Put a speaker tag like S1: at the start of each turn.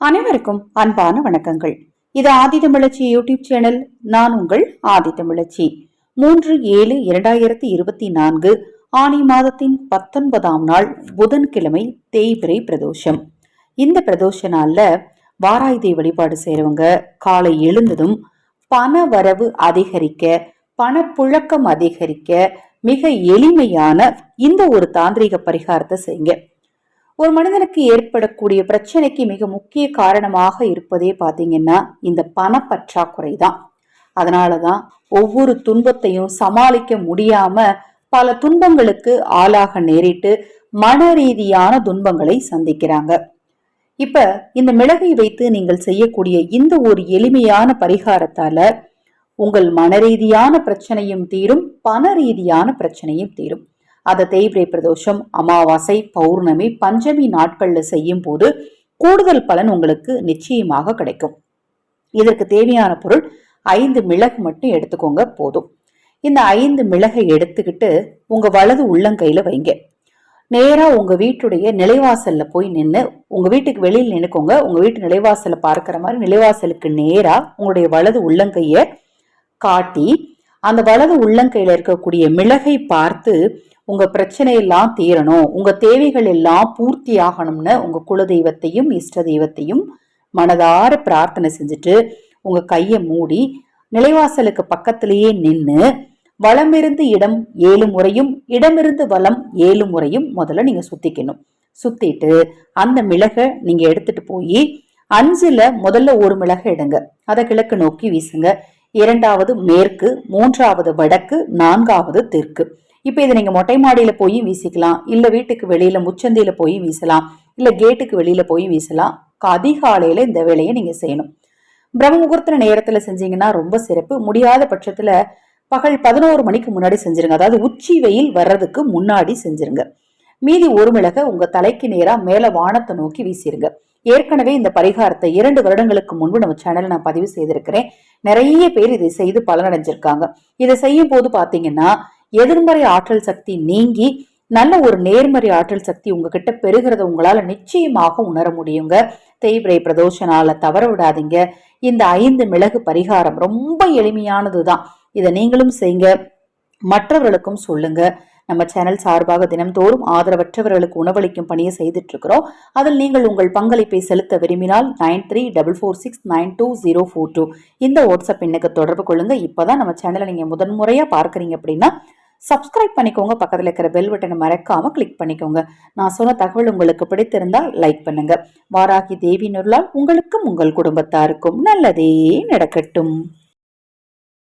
S1: அனைவருக்கும் அன்பான வணக்கங்கள். இது ஆதித்தமிழச்சி யூடியூப் சேனல். நான் உங்கள் ஆதித்தமிழச்சி மூன்று ஏழு இரண்டாயிரத்தி இருபத்தி நான்கு ஆணி மாதத்தின் பத்தொன்பதாம் நாள் புதன்கிழமை தேய்பிரை பிரதோஷம். இந்த பிரதோஷ நாளில் வாராயுதை வழிபாடு செய்கிறவங்க காலை எழுந்ததும் பண வரவு அதிகரிக்க பணப்புழக்கம் அதிகரிக்க மிக எளிமையான இந்த ஒரு தாந்திரிக பரிகாரத்தை செய்யுங்க. ஒரு மனிதனுக்கு ஏற்படக்கூடிய பிரச்சனைக்கு மிக முக்கிய காரணமாக இருப்பதே பார்த்தீங்கன்னா இந்த பணப்பற்றாக்குறை தான் அதனாலதான் ஒவ்வொரு துன்பத்தையும் சமாளிக்க முடியாம பல துன்பங்களுக்கு ஆளாக நேரிட்டு மன ரீதியான துன்பங்களை சந்திக்கிறாங்க. இப்ப இந்த மிளகை வைத்து நீங்கள் செய்யக்கூடிய இந்த ஒரு எளிமையான பரிகாரத்தால உங்கள் மன ரீதியான பிரச்சனையும் தீரும் பண ரீதியான பிரச்சனையும் தீரும். அதை தேய்பிரை பிரதோஷம் அமாவாசை பௌர்ணமி பஞ்சமி நாட்கள்ல செய்யும் போது கூடுதல் பலன் உங்களுக்கு நிச்சயமாக கிடைக்கும். இதற்கு தேவையான பொருள் ஐந்து மிளகு மட்டும் எடுத்துக்கோங்க போதும். இந்த ஐந்து மிளகை எடுத்துக்கிட்டு உங்க வலது உள்ளங்கையில வைங்க. நேரா உங்க வீட்டுடைய நிலைவாசல்ல போய் நின்று உங்க வீட்டுக்கு வெளியில் நின்னுக்கோங்க. உங்க வீட்டு நிலைவாசல பார்க்கிற மாதிரி நிலைவாசலுக்கு நேரா உங்களுடைய வலது உள்ளங்கைய காட்டி அந்த வலது உள்ளங்கையில இருக்கக்கூடிய மிளகை பார்த்து உங்க பிரச்சனை எல்லாம் தீரணும். உங்க தேவைகள் எல்லாம் பூர்த்தி ஆகணும்னு உங்க குலதெய்வத்தையும் இஷ்ட தெய்வத்தையும் மனதார பிரார்த்தனை செஞ்சுட்டு உங்க கையை மூடி நிலைவாசலுக்கு பக்கத்திலேயே நின்று வளமிருந்து இடம் ஏழு முறையும் இடமிருந்து வளம் ஏழு முறையும் முதல்ல நீங்க சுத்திக்கணும். சுத்திட்டு அந்த மிளகை நீங்க எடுத்துட்டு போய் அஞ்சுல முதல்ல ஒரு மிளகை எடுங்க. அதை கிழக்கு நோக்கி வீசுங்க. இரண்டாவது மேற்கு மூன்றாவது வடக்கு நான்காவது தெற்கு. இப்போ இதை நீங்கள் மொட்டை மாடியில் போய் வீசிக்கலாம். இல்லை வீட்டுக்கு வெளியில் முச்சந்தியில் போய் வீசலாம். இல்லை கேட்டுக்கு வெளியில் போய் வீசலாம். அதிகாலையில் இந்த வேலையை நீங்கள் செய்யணும். பிரம்ம முகூர்த்த செஞ்சீங்கன்னா ரொம்ப சிறப்பு. முடியாத பட்சத்தில் பகல் பதினோரு மணிக்கு முன்னாடி செஞ்சிருங்க. அதாவது உச்சி வெயில் வர்றதுக்கு முன்னாடி செஞ்சிருங்க. மீதி ஒரு மிளக உங்க தலைக்கு நேரா மேல வானத்தை நோக்கி வீசிருங்க. ஏற்கனவே இந்த பரிகாரத்தை இரண்டு வருடங்களுக்கு முன்பு நம்ம சேனல்ல நான் பதிவு செய்திருக்கிறேன். நிறைய பேர் இதை செய்து பலனடைஞ்சிருக்காங்க. இதை செய்யும் போது பாத்தீங்கன்னா எதிர்மறை ஆற்றல் சக்தி நீங்கி நல்ல ஒரு நேர்மறை ஆற்றல் சக்தி உங்ககிட்ட பெறுகிறத உங்களால நிச்சயமாக உணர முடியுங்க. தேய்பிரை பிரதோஷனால தவற விடாதீங்க. இந்த ஐந்து மிளகு பரிகாரம் ரொம்ப எளிமையானதுதான். இதை நீங்களும் செய்யுங்க மற்றவர்களுக்கும் சொல்லுங்க. நம்ம சேனல் சார்பாக தினம்தோறும் ஆதரவற்றவர்களுக்கு உணவளிக்கும் பணியை செய்துட்டு இருக்கிறோம் அதில் நீங்கள் உங்கள் பங்களிப்பை செலுத்த விரும்பினால் nine three double four six nine two zero four two. இந்த வாட்ஸ்அப் எண்ணுக்கு தொடர்பு கொள்ளுங்க. இப்போதான் நம்ம சேனலை நீங்க முதன்முறையாக பார்க்குறீங்க அப்படின்னா சப்ஸ்கிரைப் பண்ணிக்கோங்க. பக்கத்தில் இருக்கிற பெல் பட்டனை மறக்காம கிளிக் பண்ணிக்கோங்க. நான் சொன்ன தகவல் உங்களுக்கு பிடித்திருந்தால் லைக் பண்ணுங்க. வாராகி தேவி நுருளால் உங்களுக்கும் உங்கள் குடும்பத்தாருக்கும் நல்லதே நடக்கட்டும்.